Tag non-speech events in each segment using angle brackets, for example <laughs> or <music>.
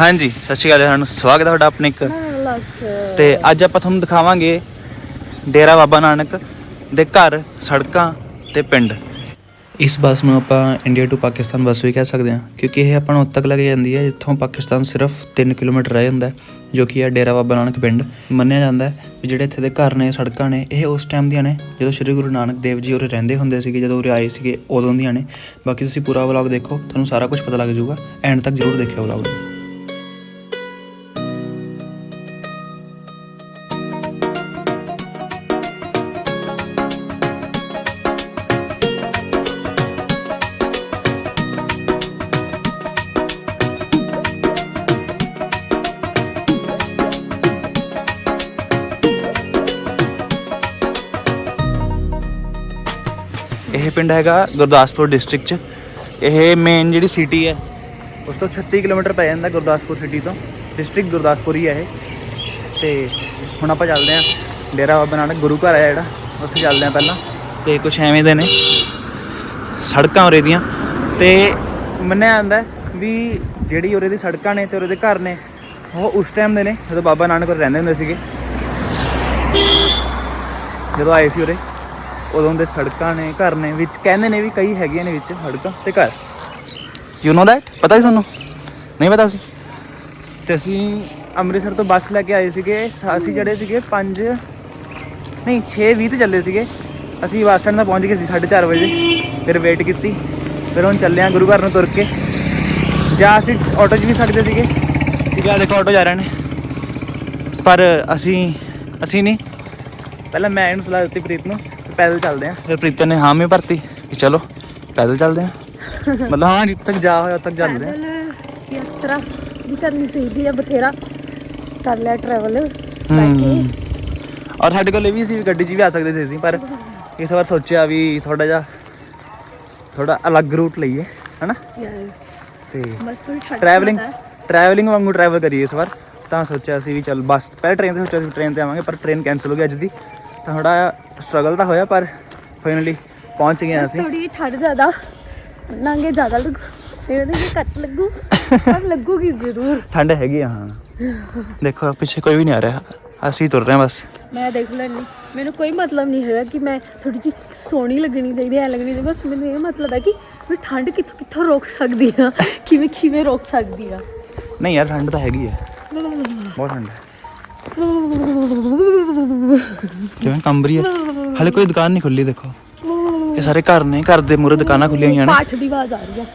ਹਾਂਜੀ ਸਤਿ ਸ਼੍ਰੀ ਅਕਾਲ ਜੀ, ਤੁਹਾਨੂੰ ਸਵਾਗਤ ਹੈ ਤੁਹਾਡਾ ਆਪਣੇ ਇੱਕ ਤੇ ਅੱਜ ਆਪਾਂ ਤੁਹਾਨੂੰ ਦਿਖਾਵਾਂਗੇ ਡੇਰਾ ਬਾਬਾ ਨਾਨਕ ਦੇ ਘਰ ਸੜਕਾਂ ਤੇ ਪਿੰਡ। ਇਸ ਬੱਸ ਨੂੰ ਆਪਾਂ ਇੰਡੀਆ ਟੂ ਪਾਕਿਸਤਾਨ ਬੱਸ ਵੀ ਕਹਿ ਸਕਦੇ ਹਾਂ ਕਿਉਂਕਿ ਇਹ ਆਪਾਂ ਨੂੰ ਉੱਤ ਤੱਕ ਲੈ ਕੇ ਜਾਂਦੀ ਹੈ ਜਿੱਥੋਂ ਪਾਕਿਸਤਾਨ ਸਿਰਫ 3 ਕਿਲੋਮੀਟਰ ਰਹਿ ਜਾਂਦਾ ਜੋ ਕਿ ਹੈ ਡੇਰਾ ਬਾਬਾ ਨਾਨਕ ਪਿੰਡ ਮੰਨਿਆ ਜਾਂਦਾ ਹੈ ਵੀ ਜਿਹੜੇ ਇੱਥੇ ਦੇ ਘਰ ਨੇ ਸੜਕਾਂ ਨੇ ਇਹ ਉਸ ਟਾਈਮ ਦੀਆਂ ਨੇ ਜਦੋਂ ਸ੍ਰੀ ਗੁਰੂ ਨਾਨਕ ਦੇਵ ਜੀ ਉਰੇ ਰਹਿੰਦੇ ਹੁੰਦੇ ਸੀਗੇ ਜਦੋਂ ਉਰੇ ਆਏ ਸੀਗੇ ਉਦੋਂ ਦੀਆਂ ਨੇ। ਬਾਕੀ ਤੁਸੀਂ ਪੂਰਾ ਵਲੌਗ ਦੇਖੋ ਤੁਹਾਨੂੰ ਸਾਰਾ ਕੁਝ ਪਤਾ ਲੱਗ ਜਾਊਗਾ ਐਂਡ ਤੱਕ ਜ਼ਰੂਰ ਦੇਖਿਓ ਵਲੌਗ ਪਿੰਡ ਹੈਗਾ ਗੁਰਦਾਸਪੁਰ ਡਿਸਟ੍ਰਿਕਟ ਚ। ਇਹ ਮੇਨ ਜਿਹੜੀ ਸਿਟੀ ਹੈ, ਉਸ ਤੋਂ 36 ਕਿਲੋਮੀਟਰ ਪੈ ਜਾਂਦਾ ਗੁਰਦਾਸਪੁਰ ਸਿਟੀ ਤੋਂ। ਡਿਸਟ੍ਰਿਕਟ ਗੁਰਦਾਸਪੁਰ ਹੀ ਹੈ ਇਹ। ਤੇ ਹੁਣ ਆਪਾਂ ਚੱਲਦੇ ਆਂ ਡੇਰਾ ਬਾਬਾ ਨਾਨਕ ਗੁਰੂ ਘਰ ਹੈ ਜਿਹੜਾ, ਉੱਥੇ ਚੱਲਦੇ ਆਂ ਪਹਿਲਾਂ। ਤੇ ਕੁਝ ਐਵੇਂ ਦੇ ਨੇ ਸੜਕਾਂ ਉਰੇ ਦੀਆਂ। ਤੇ ਮੰਨਿਆ ਜਾਂਦਾ ਵੀ ਜਿਹੜੀ ਉਰੇ ਦੀ ਸੜਕਾਂ ਨੇ ਤੇ ਉਰੇ ਦੇ ਘਰ ਨੇ, ਉਹ ਉਸ ਟਾਈਮ ਦੇ ਨੇ ਜਦੋਂ ਬਾਬਾ ਨਾਨਕ ਉਰੇ ਰਹਿੰਦੇ ਹੁੰਦੇ ਸੀਗੇ। ਜਦੋਂ ਆਏ ਸੀ ਉਰੇ ਉਦੋਂ ਦੇ ਸੜਕਾਂ ਨੇ, ਘਰ ਨੇ ਵਿੱਚ, ਕਹਿੰਦੇ ਨੇ ਵੀ ਕਈ ਹੈਗੀਆਂ ਨੇ ਵਿੱਚ ਸੜਕਾਂ ਤੇ ਘਰ। ਯੂ نو ਦੈਟ ਪਤਾ ਹੀ ਤੁਹਾਨੂੰ? ਨਹੀਂ ਪਤਾ ਸੀ? ਤੇ ਅਸੀਂ ਅੰਮ੍ਰਿਤਸਰ ਤੋਂ ਬੱਸ ਲੈ ਕੇ ਆਏ ਸੀਗੇ। ਸ- ਅਸੀਂ ਜਿਹੜੇ ਸੀਗੇ 5 ਨਹੀਂ 6:20 ਤੇ ਚੱਲੇ ਸੀਗੇ। ਅਸੀਂ ਬੱਸ ਸਟੈਂਡ 'ਤੇ ਪਹੁੰਚ ਗਏ ਸੀ 4:30 ਵਜੇ। ਫਿਰ ਵੇਟ ਕੀਤੀ। ਫਿਰ ਹੁਣ ਚੱਲੇ ਆ ਗੁਰੂ ਘਰ ਨੂੰ ਤੁਰ ਕੇ। ਜਾਂ ਅਸੀਂ ਆਟੋ 'ਚ ਵੀ ਸਕਦੇ ਸੀਗੇ। ਠੀਕ ਹੈ ਦੇਖੋ ਆਟੋ ਜਾ ਰਹੇ ਨੇ। ਪਰ ਅਸੀਂ ਅਸੀਂ ਨਹੀਂ। ਪਹਿਲਾਂ ਮੈਂ ਇਹਨੂੰ ਸਲਾਹ ਦਿੱਤੀ ਪ੍ਰੀਤ ਨੂੰ। ਕਿ ਪੈਦਲ ਚੱਲਦੇ ਆਂ ਫਿਰ ਪ੍ਰੀਤ ਨੇ ਹਾਂ ਮੈਂ ਭਰਤੀ ਕਿ ਚਲੋ ਪੈਦਲ ਚੱਲਦੇ ਆਂ ਮਤਲਬ ਹਾਂ ਜਿੱਥੇ ਤੱਕ ਜਾ ਹੋਇਆ ਉੱਥੇ ਤੱਕ ਜਾਂਦੇ ਆਂ ਪੈਦਲ ਯਾਤਰਾ ਵੀ ਕਰਨੀ ਚਾਹੀਦੀ ਹੈ ਬਥੇਰਾ ਕਰ ਲਿਆ ਟਰੈਵਲ ਹਮ। ਔਰ ਸਾਡੇ ਕੋਲ ਇਹ ਵੀ ਸੀ ਵੀ ਗੱਡੀ 'ਚ ਵੀ ਆ ਸਕਦੇ ਸੀ ਅਸੀਂ ਪਰ <laughs> ਇਸ ਵਾਰ ਸੋਚਿਆ ਵੀ ਥੋੜਾ ਜਿਹਾ ਥੋੜਾ ਅਲੱਗ ਰੂਟ ਲਈਏ ਹਨਾ? ਯੈਸ ਤੇ ਬਸ ਥੋੜੀ ਠੰਡ ਟਰੈਵਲਿੰਗ ਟਰੈਵਲਿੰਗ ਵਾਂਗੂ ਟਰੈਵਲ ਕਰੀਏ ਇਸ ਵਾਰ। ਤਾਂ ਸੋਚਿਆ ਸੀ ਵੀ ਚੱਲ ਬੱਸ ਪਹਿਲਾਂ ਟ੍ਰੇਨ ਤੇ ਸੋਚਿਆ ਸੀ ਟ੍ਰੇਨ ਤੇ ਆਵਾਂਗੇ ਪਰ ਟ੍ਰੇਨ ਕੈਨਸਲ ਹੋ ਗਈ ਅੱਜ ਦੀ। ਤਾਂ ਥੋੜਾ ਸਟਰਗਲ ਤਾਂ ਹੋਇਆ ਪਰ ਫਾਈਨਲੀ ਪਹੁੰਚ ਗਏ ਹਾਂ ਅਸੀਂ। ਥੋੜੀ ਠੰਡ ਜ਼ਿਆਦਾ। ਨਾਂਗੇ ਜ਼ਿਆਦਾ ਲੱਗੂ। ਤੇ ਉਹਦੇ ਵੀ ਘੱਟ ਲੱਗੂ ਪਰ ਲੱਗੂਗੀ ਜ਼ਰੂਰ। ਠੰਡ ਹੈਗੀ ਆ ਹਾਂ। ਦੇਖੋ ਪਿੱਛੇ ਕੋਈ ਵੀ ਨਹੀਂ ਆ ਰਿਹਾ। ਅਸੀਂ ਤੁਰ ਰਹੇ ਹਾਂ ਬਸ। ਮੈਂ ਦੇਖ ਲੈਣੀ ਮੈਨੂੰ ਕੋਈ ਮਤਲਬ ਨਹੀਂ ਹੈਗਾ ਕਿ ਮੈਂ ਥੋੜੀ ਜਿਹੀ ਸੋਹਣੀ ਲੱਗਣੀ ਚਾਹੀਦੀ ਹੈ ਲੱਗਣੀ ਚਾਹੀਦੀ ਬਸ ਮੈਨੂੰ ਇਹ ਮਤਲਬ ਹੈ ਕਿ ਮੈਂ ਠੰਡ ਕਿੱਥੋਂ ਕਿੱਥੋਂ ਰੋਕ ਸਕਦੀ ਹਾਂ? ਕਿਵੇਂ ਕਿਵੇਂ ਰੋਕ ਸਕਦੀ ਹਾਂ? ਨਹੀਂ ਯਾਰ ਠੰਡ ਤਾਂ ਹੈਗੀ ਹੈ। ਬਹੁਤ ਠੰਡ ਹੈ। ਕਿਵੇਂ ਕੰਬ ਹੈ? ਹਲੇ ਕੋਈ ਦੁਕਾਨ ਨਹੀਂ ਖੁੱਲੀ ਦੇਖੋ। ਇਹ ਸਾਰੇ ਘਰ ਨੇ ਘਰ ਦੇ ਮੂਰੇ ਦੁਕਾਨਾਂ ਖੁੱਲੀਆਂ ਹੋਈਆਂ ਨੇ। ਪਾਠ ਦੀ ਆਵਾਜ਼ ਆ ਰਹੀ ਹੈ।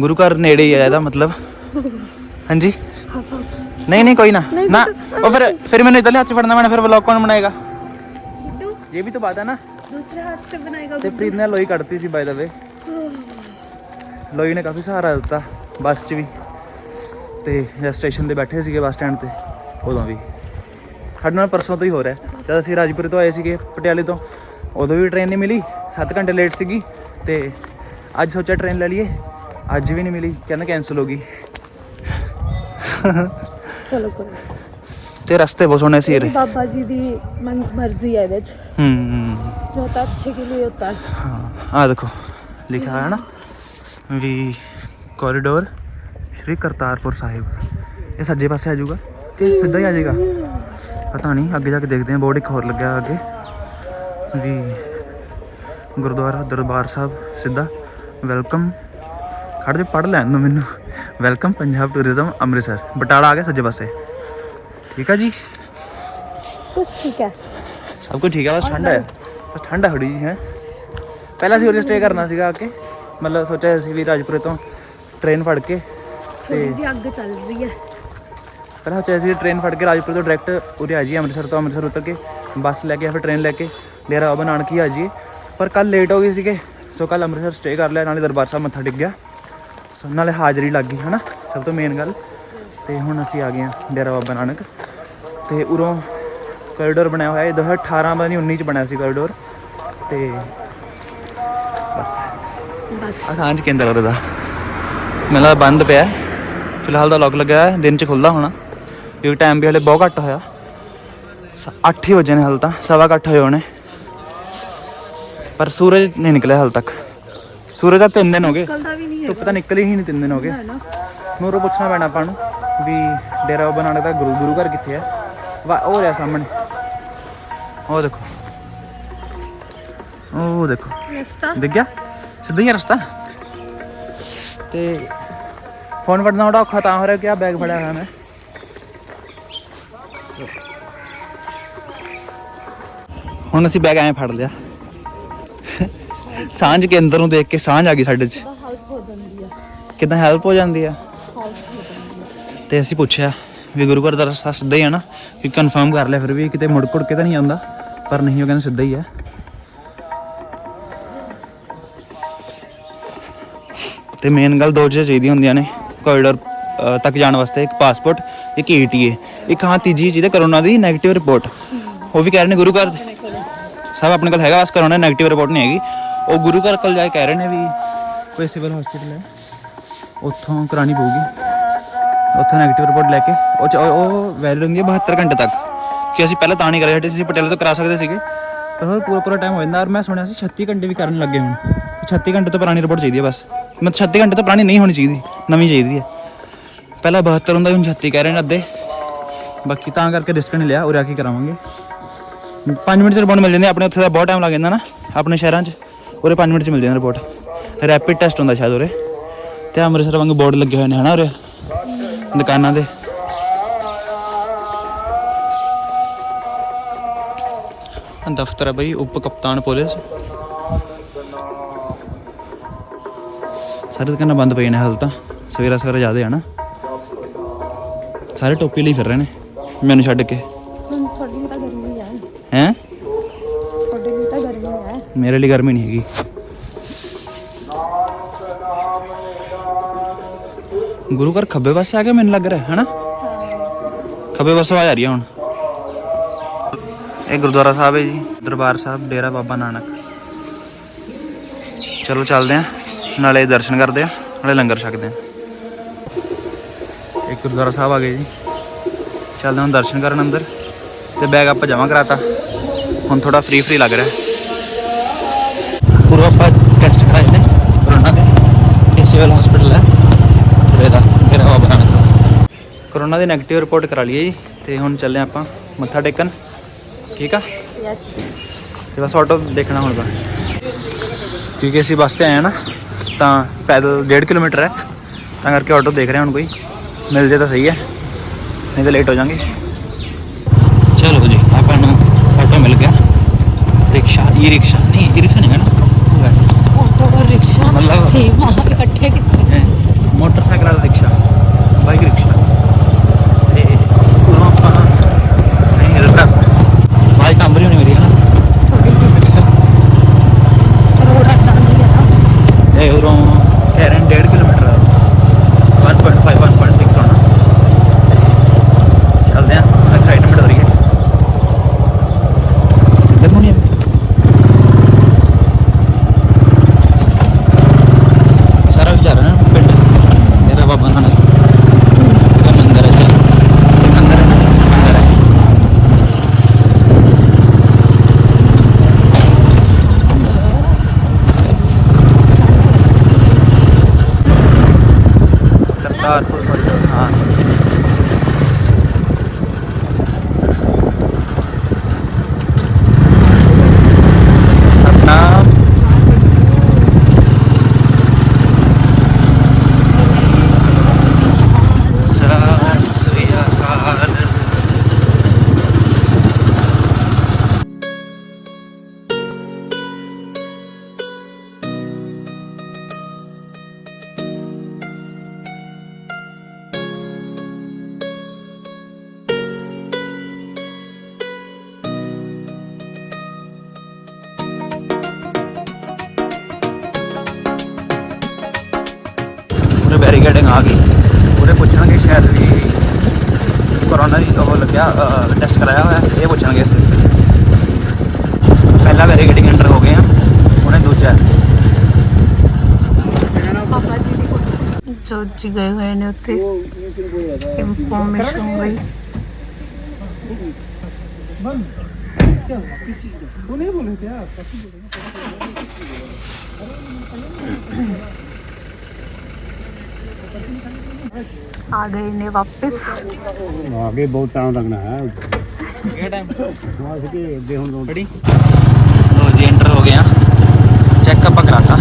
ਗੁਰੂ ਘਰ ਨੇੜੇ ਹੀ ਆ ਇਹਦਾ ਮਤਲਬ। ਹਾਂਜੀ? ਨਹੀਂ ਨਹੀਂ ਕੋਈ ਨਾ। ਨਾ ਉਹ ਫਿਰ ਫਿਰ ਮੈਨੂੰ ਇਧਰਲੇ ਹੱਥ ਫੜਨਾ ਪੈਣਾ ਫਿਰ ਵਲੌਗ ਕੌਣ ਬਣਾਏਗਾ? ਇਹ ਵੀ ਤਾਂ ਬਾਤ ਨਾ। ਦੂਸਰੇ ਹੱਥ ਸੇ ਬਣਾਏਗਾ ਤੇ ਪ੍ਰੀਤ ਨੇ ਲੋਈ ਕੱਢਤੀ ਸੀ ਬਾਈ ਦਾ ਵੇ ਲੋਈ ਨੇ ਕਾਫੀ ਸਹਾਰਾ ਦਿੱਤਾ ਬੱਸ 'ਚ ਵੀ। ਤੇ ਸਟੇਸ਼ਨ ਤੇ ਬੈਠੇ ਸੀਗੇ ਬੱਸ ਸਟੈਂਡ ਤੇ ਉਦੋਂ ਵੀ। ਸਾਡੇ ਨਾਲ ਪਰਸੋਂ ਤੋਂ ਹੀ ਹੋ ਰਿਹਾ। ਜਦ ਅਸੀਂ ਰਾਜਪੁਰੇ ਤੋਂ ਆਏ ਸੀਗੇ ਪਟਿਆਲੇ ਤੋਂ ਉਦੋਂ ਵੀ ਟ੍ਰੇਨ ਨਹੀਂ ਮਿਲੀ। 7 ਘੰਟੇ ਲੇਟ ਸੀਗੀ ਤੇ ਅੱਜ ਸੋਚਿਆ ਟ੍ਰੇਨ ਲੈ ਲਈਏ। ਅੱਜ ਵੀ ਨਹੀਂ ਮਿਲੀ ਕਹਿੰਦਾ ਕੈਨਸਲ ਹੋ ਗਈ। ਚਲੋ ਕੋਈ। ਤੇ ਰਸਤੇ ਬਹੁਤ ਸੋਹਣੇ ਸੀ ਰੇ ਬਾਬਾ ਜੀ ਦੀ ਮਨ- ਮਰਜ਼ੀ ਹੈ ਇਹਦੇ ਚ। ਹੂੰ ਜੋ ਤਾਂ ਅੱਛੇ ਕੇ ਲਈ ਹੋਤਾ ਹੈ ਹਾਂ ਆ ਦੇਖੋ ਲਿਖਿਆ ਹੈ ਨਾ ਵੀ ਕੋਰੀਡੋਰ ਸ਼੍ਰੀ ਕਰਤਾਰਪੁਰ ਸਾਹਿਬ। ਇਹ ਸੱਜੇ ਪਾਸੇ ਆ ਜਾਊਗਾ ਕਿ ਸਿੱਧਾ ਹੀ ਆ ਜਾਏਗਾ? ਪਤਾ ਨਹੀਂ ਅੱਗੇ ਜਾ ਕੇ ਦੇਖਦੇ ਹਾਂ ਬੋਰਡ ਇੱਕ ਹੋਰ ਲੱਗਿਆ ਅੱਗੇ। ਵੀ ਗੁਰਦੁਆਰਾ ਦਰਬਾਰ ਸਾਹਿਬ ਸਿੱਧਾ। ਵੈਲਕਮ ਖੜ ਦੇ ਪੜ ਲੈਣ ਦੋ ਮੈਨੂੰ। Welcome Punjab tourism Amritsar. Batala ਆ ਗਿਆ ਸੱਜੇ ਪਾਸੇ। ਠੀਕ ਆ ਜੀ? ਕੁਝ ਠੀਕ ਹੈ। ਸਭ ਕੁਝ ਠੀਕ ਹੈ ਬਸ ਠੰਡ ਹੈ। ਬਸ ਠੰਡ ਥੋੜੀ ਜੀ ਹੈ। ਪਹਿਲਾਂ ਅਸੀਂ ਉਰੇ ਸਟੇ ਕਰਨਾ ਸੀਗਾ ਆ ਕੇ ਮਤਲਬ ਸੋਚਿਆ ਸੀ ਵੀ ਰਾਜਪੁਰੇ ਤੋਂ ਟ੍ਰੇਨ ਫੜ ਕੇ। ਥੋੜੀ ਜੀ ਅੱਗ ਚੱਲ ਰਹੀ ਹੈ। ਪਹਿਲਾਂ ਸੋਚਿਆ ਸੀ ਟ੍ਰੇਨ ਫੜ ਕੇ ਰਾਜਪੁਰੇ ਤੋਂ ਡਾਇਰੈਕਟ ਉਰੇ ਆ ਜੀ ਅੰਮ੍ਰਿਤਸਰ ਤੋਂ ਅੰਮ੍ਰਿਤਸਰ ਉਤਰ ਕੇ ਬੱਸ ਲੈ ਕੇ ਜਾਂ ਫਿਰ ਟ੍ਰੇਨ ਲੈ ਕੇ ਡੇਰਾ ਬਾਬਾ ਨਾਨਕ ਹੀ ਆ ਜਾਈਏ। ਪਰ ਕੱਲ ਲੇਟ ਹੋ ਗਏ ਸੀਗੇ ਸੋ ਕੱਲ ਅੰਮ੍ਰਿਤਸਰ ਸਟੇ ਕਰ ਲਿਆ ਨਾਲੇ ਦਰਬਾਰ ਸਾਹਿਬ ਮੱਥਾ ਟੇਕ ਗਿਆ ਸੋ ਨਾਲੇ ਹਾਜ਼ਰੀ ਲੱਗ ਗਈ ਹਨਾ? ਸਭ ਤੋਂ ਮੇਨ ਗੱਲ। ਤੇ ਹੁਣ ਅਸੀਂ ਆ ਗਏ ਹਾਂ ਡੇਰਾ ਬਾਬਾ ਨਾਨਕ। ਤੇ ਉਰੋਂ ਕੋਰੀਡੋਰ ਬਣਿਆ ਹੋਇਆ ਹੈ 2018 ਬਣੀ 19 ਚ ਬਣਿਆ ਸੀ ਕੋਰੀਡੋਰ ਤੇ ਬਸ। ਬਸ। ਆ ਸਾਂਝ ਕੇਂਦਰ ਲੱਗਦਾ। ਬੰਦ ਪਿਆ। ਫਿਲਹਾਲ ਤਾਂ ਲੋਕ ਲੱਗਾ ਹੈ ਦਿਨ ਚ ਖੁੱਲਦਾ ਹੋਣਾ। ਕਿਉਂਕਿ ਟਾਈਮ ਵੀ ਹਲੇ ਬਹੁਤ ਘੱਟ ਹੋਇਆ। 8 ਹੀ ਵਜੇ ਨੇ ਹਾਲ ਤਾਂ ਸਵਾ ਕੁ ਅੱਠ ਹੋਏ ਹੋਣੇ। ਪਰ ਸੂਰਜ ਨਹੀਂ ਨਿਕਲਿਆ ਹਾਲ ਤੱਕ। ਸੂਰਜ ਤਾਂ ਤਿੰਨ ਦਿਨ ਹੋ ਗਏ। ਧੁੱਪ ਤਾਂ ਨਿਕਲੀ ਹੀ ਨਹੀਂ ਤਿੰਨ ਦਿਨ ਹੋ ਗਏ। ਨੂਰੋਂ ਪੁੱਛਣਾ ਪੈਣਾ ਆਪਾਂ ਨੂੰ ਵੀ ਡੇਰਾ ਨਾਨਕ ਦਾ ਗੁਰੂ ਗੁਰੂ ਘਰ ਕਿੱਥੇ ਆ? ਵਾ ਉਹ ਰਿਹਾ ਸਾਹਮਣੇ। ਉਹ ਦੇਖੋ। ਉਹ ਦੇਖੋ। ਰਸਤਾ? ਦਿਖ ਗਿਆ? ਸਿੱਧਾ ਹੀ ਰਸਤਾ? ਤੇ ਫੋਨ ਫੜਨਾ ਔਖਾ ਤਾਂ ਹੋ ਰਿਹਾ ਕਿ ਆ ਬੈਗ ਫੜਿਆ ਹੋਇਆ ਮੈਂ। ਹੁਣ ਅਸੀਂ ਬੈਗ ਐਂ ਫੜ ਲਿਆ। ਸਾਂਝ ਕੇ ਅੰਦਰ ਨੂੰ ਦੇਖ ਕੇ ਸਾਂਝ ਆ ਗਈ ਸਾਡੇ 'ਚ। ਹੈਲਪ ਹੋ ਜਾਂਦੀ ਆ ਕਿਦਾਂ ਹੈਲਪ ਹੋ ਜਾਂਦੀ ਆ? ਤੇ ਅਸੀਂ ਪੁੱਛਿਆ ਵੀ ਗੁਰੂ ਘਰ ਦਾ ਰਸਤਾ ਸਿੱਧਾ ਹੀ ਆ ਨਾ ਕਿ ਕਨਫਰਮ ਕਰ ਲਿਆ ਫਿਰ ਵੀ ਕਿਤੇ ਮੁੜ ਕੁੜ ਕੇ ਤਾਂ ਨਹੀਂ ਆਉਂਦਾ, ਪਰ ਨਹੀਂ, ਉਹ ਕਹਿੰਦੇ ਸਿੱਧਾ ਹੀ ਆ। ਤੇ ਮੇਨ ਗੱਲ ਦੋ ਚੀਜ਼ਾਂ ਚਾਹੀਦੀਆਂ ਹੁੰਦੀਆਂ ਨੇ ਕੋਰੀਡੋਰ ਤੱਕ ਜਾਣ ਵਾਸਤੇ, ਇੱਕ ਪਾਸਪੋਰਟ ਇੱਕ ਏਟੀਏ ਇੱਕ ਹਾਂ ਤੀਜੀ ਜਿਹਦੇ ਕਰੋਨਾ ਦੀ ਨੈਗੇਟਿਵ ਰਿਪੋਰਟ ਉਹ ਵੀ ਕਹਿ ਰਹੇ ਨੇ ਗੁਰੂ ਘਰ। ਸਭ ਆਪਣੇ ਕੋਲ ਹੈਗਾ, ਬਸ ਕਰੋਨਾ ਨੈਗੇਟਿਵ ਰਿਪੋਰਟ ਨਹੀਂ ਹੈਗੀ। ਉਹ ਗੁਰੂ ਘਰ ਕੋਲ ਜਾ ਕੇ ਕਹਿ ਰਹੇ ਨੇ ਵੀ ਕੋਈ ਸਿਵਲ ਹਸਪੀਟਲ ਹੈ। ਉੱਥੋਂ ਕਰਾਣੀ ਪਊਗੀ। ਉੱਥੋਂ ਨੈਗੇਟਿਵ ਰਿਪੋਰਟ ਲੈ ਕੇ। ਉਹ 'ਚ- ਉਹ- ਵੈਲਿਡ ਹੁੰਦੀ ਹੈ 72 ਘੰਟੇ ਤੱਕ। ਕਿ ਅਸੀਂ ਪਹਿਲਾਂ ਤਾਂ ਨਹੀਂ ਕਰਿਆ ਸੀ ਪਟਿਆਲੇ ਤੋਂ ਕਰਾ ਸਕਦੇ ਸੀਗੇ। ਪਰ ਉਹ ਪੂਰਾ ਪੂਰਾ ਟਾਈਮ ਹੋ ਜਾਂਦਾ। ਔਰ ਮੈਂ ਸੁਣਿਆ ਸੀ 36 ਘੰਟੇ ਵੀ ਕਰਨ ਲੱਗੇ ਹੁਣ। 36 ਘੰਟੇ ਤੋਂ ਪੁਰਾਣੀ ਰਿਪੋਰਟ ਚਾਹੀਦੀ ਹੈ ਬਸ। ਮਤਲਬ 36 ਘੰਟੇ ਤੋਂ ਪੁਰਾਣੀ ਨਹੀਂ ਹੋਣੀ ਚਾਹੀਦੀ। ਨਵੀਂ ਚਾਹੀਦੀ ਹੈ। ਪਹਿਲਾਂ 72 ਹੁੰਦਾ ਹੁਣ 36 ਕਹਿ ਰਹੇ ਨੇ ਅੱਧੇ। ਬਾਕੀ ਤਾਂ ਕਰਕੇ ਰਿਸਕ ਨਹੀਂ ਲਿਆ, ਉਰੇ ਆ ਕੇ ਕਰਾਵਾਂਗੇ। 5 ਮਿੰਟ ਚ ਰਿਪੋਰਟ ਮਿਲ ਜਾਂਦੀ ਆਪਣੇ ਉੱਥੇ ਦਾ ਬਹੁਤ ਟਾਈਮ ਲੱਗ ਜਾਂਦਾ ਨਾ, ਆਪਣੇ ਸ਼ਹਿਰਾਂ 'ਚ, ਉਰੇ 5 ਮਿੰਟ ਚ ਮਿਲ ਜਾਂਦੀ ਰਿਪੋਰਟ ਰੈਪਿਡ ਟੈਸਟ ਹੁੰਦਾ ਸ਼ਾਇਦ ਉਰੇ। ਤੇ ਅੰਮ੍ਰਿਤਸਰ ਵਾਂਗ ਬੋਰਡ ਲੱਗੇ ਹੋਏ ਨੇ, ਹਨਾ ਉਰੇ? ਦੁਕਾਨਾਂ ਦੇ। ਦਫ਼ਤਰ ਹੈ ਬਈ, ਉਪ ਕਪਤਾਨ ਪੁਲਿਸ। ਸਾਰੇ ਦੁਕਾਨਾਂ ਬੰਦ ਪਈਆਂ ਨੇ ਹਾਲ ਤਾਂ। ਸਵੇਰਾ ਸਵੇਰਾ ਜ਼ਿਆਦੇ ਆ ਨਾ। ਸਾਰੇ ਟੋਪੀ ਲਈ ਫਿਰ ਰਹੇ ਨੇ। ਮੈਨੂੰ ਛੱਡ ਕੇ? ਹੁਣ ਤੁਹਾਡੀ ਵੀ ਤਾਂ ਗਰਮੀ ਆ। ਹੈਂ? ਤੁਹਾਡੀ ਵੀ ਤਾਂ ਗਰਮੀ ਆ। ਮੇਰੇ ਲਈ ਗਰਮੀ ਨਹੀਂ ਹੈਗੀ। ਗੁਰੂ ਘਰ ਖੱਬੇ ਪਾਸੇ ਆ ਗਿਆ ਮੈਨੂੰ ਲੱਗ ਰਿਹਾ ਹੈ। ਹਨਾ ਖੱਬੇ ਪਾਸੋਂ ਆ ਜਾ ਰਹੀ ਹੈ ਹੁਣ। ਇਹ ਗੁਰਦੁਆਰਾ ਸਾਹਿਬ ਹੈ ਜੀ ਦਰਬਾਰ ਸਾਹਿਬ ਡੇਰਾ ਬਾਬਾ ਨਾਨਕ। ਚਲੋ ਚੱਲਦੇ ਆ ਨਾਲੇ ਦਰਸ਼ਨ ਕਰਦੇ ਆ ਨਾਲੇ ਲੰਗਰ ਛਕਦੇ ਆ ਇਹ ਗੁਰਦੁਆਰਾ ਸਾਹਿਬ ਆ ਗਏ ਜੀ। ਚੱਲਦੇ ਹਾਂ ਹੁਣ ਦਰਸ਼ਨ ਕਰਨ ਅੰਦਰ ਤੇ ਬੈਗ ਆਪਾਂ ਜਮ੍ਹਾਂ ਕਰਾਤਾ। ਹੁਣ ਥੋੜਾ ਫ੍ਰੀ ਫ੍ਰੀ ਲੱਗ ਰਿਹਾ। ਪੂਰਾ ਆਪਾਂ ਟੈਸਟ ਕਰਾਏ ਨੇ ਕਰੋਨਾ ਦੇ। ਇਹ ਸਿਵਲ ਹਸਪੀਟਲ ਹੈ। ਪੂਰੇ ਦਾ ਮੇਰਾ ਬਾਬਾ ਨਾਨਕ ਕਰੋਨਾ ਦੀ 네ਗੇਟਿਵ ਰਿਪੋਰਟ ਕਰਾ ਲਈ ਹੈ ਜੀ ਤੇ ਹੁਣ ਚੱਲੇ ਆਪਾਂ ਮੱਥਾ ਟੇਕਣ। ਠੀਕ ਆ? ਯੈਸ ਤੇ ਬਸ ਆਟੋ ਦੇਖਣਾ ਹੁਣ ਤਾਂ ਕਿਉਂਕਿ ਅਸੀਂ ਬੱਸ ਤੇ ਆਏ ਆ ਨਾ ਤਾਂ ਪੈਦਲ 1.5 ਕਿਲੋਮੀਟਰ ਹੈ। ਤਾਂ ਕਰਕੇ ਆਟੋ ਦੇਖ ਰਹੇ ਹਾਂ ਹੁਣ ਕੋਈ। ਮਿਲ ਜੇ ਤਾਂ ਸਹੀ ਹੈ। ਨਹੀਂ ਤਾਂ ਲੇਟ ਹੋ ਜਾਵਾਂਗੇ। ਚਲੋ ਜੀ ਆਪਾਂ ਨੂੰ ਆਟੋ ਮਿਲ ਗਿਆ। ਰਿਕਸ਼ਾ ਇਹ ਰਿਕਸ਼ਾ ਨਹੀਂ ਇਹ ਰਿਕਸ਼ਾ ਨਹੀਂ ਹੈ ਨਾ ਆਟੋ ਰਿਕਸ਼ਾ ਮਤਲਬ- ਸੇਮ ਆ ਇਕੱਠੇ ਕਿੱਥੇ? ਮੋਟਰਸਾਈਕਲ ਵਾਲਾ ਰਿਕਸ਼ਾ ਬਾਈਕ ਰਿਕਸ਼ਾ। ਉਹਨੇ ਬੈਰੀਕੇਡਿੰਗ ਆ ਗਈ। ਉਹਨੇ ਪੁੱਛਣਗੇ ਸ਼ਾਇਦ ਵੀ ਕਰੋਨਾ ਦੀ ਉਹ ਲੱਗਿਆ ਟੈਸਟ ਕਰਾਇਆ ਹੋਇਆ ਇਹ ਪੁੱਛਣਗੇ। ਪਹਿਲਾ ਬੈਰੀਕੇਡਿੰਗ ਐਂਟਰ ਹੋ ਗਏ ਆ। ਉਹਨੇ ਦੂਜਾ। ਪਾਪਾ ਜੀ ਦੀ ਜੋ ਜੀ ਗਏ ਹੋਏ ਨੇ ਉੱਥੇ। ਇਨਫੋਰਮੇਸ਼ਨ ਲਈ। आ गए ने वापस आगे बहुत टाइम लगना है क्या टाइम बस के दे हम लोग रेडी लो जी एंटर हो गए हैं चेकअप कराता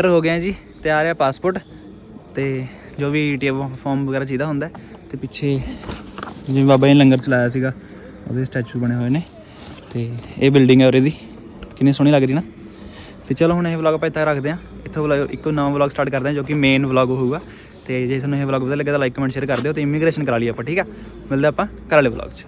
ਐਂਟਰ ਹੋ ਗਏ ਆ ਜੀ, ਤੇ ਆ ਰਿਹਾ ਪਾਸਪੋਰਟ, ਤੇ ਜੋ ਵੀ ਈਟੀਐਫ ਫਾਰਮ ਵਗੈਰਾ ਚਾਹੀਦਾ ਹੁੰਦਾ ਹੈ। ਤੇ ਪਿੱਛੇ ਜਿਵੇਂ ਬਾਬਾ ਜੀ ਨੇ ਲੰਗਰ ਚਲਾਇਆ ਸੀਗਾ, ਉਹਦੇ ਸਟੈਚੂ ਬਣੇ ਹੋਏ ਨੇ, ਤੇ ਇਹ ਬਿਲਡਿੰਗ ਹੈ ਉਰੇ ਦੀ, ਕਿੰਨੀ ਸੋਹਣੀ ਲੱਗਦੀ ਨਾ। ਤੇ ਚਲੋ ਹੁਣ ਇਹ ਵਲੌਗ ਆਪਾਂ ਇੱਥੇ ਰੱਖਦੇ ਹਾਂ, ਇੱਥੋਂ ਵਲੌਗ ਇੱਕੋ ਨਵਾਂ ਵਲੌਗ ਸਟਾਰਟ ਕਰਦੇ ਹਾਂ, ਜੋ ਕਿ ਮੇਨ ਵਲੌਗ ਹੋਊਗਾ। ਤੇ ਜੇ ਤੁਹਾਨੂੰ ਇਹ ਵਲੌਗ ਵਧੀਆ ਲੱਗਾ ਤਾਂ ਲਾਈਕ ਕਮੈਂਟ ਸ਼ੇਅਰ ਕਰ ਦਿਓ, ਤੇ ਇਮੀਗ੍ਰੇਸ਼ਨ ਕਰਾ ਲਈ ਆਪਾਂ, ਠੀਕ ਆ? ਮਿਲਦੇ ਆਪਾਂ ਘਰ ਵਾਲੇ ਵਲੌਗ 'ਚ।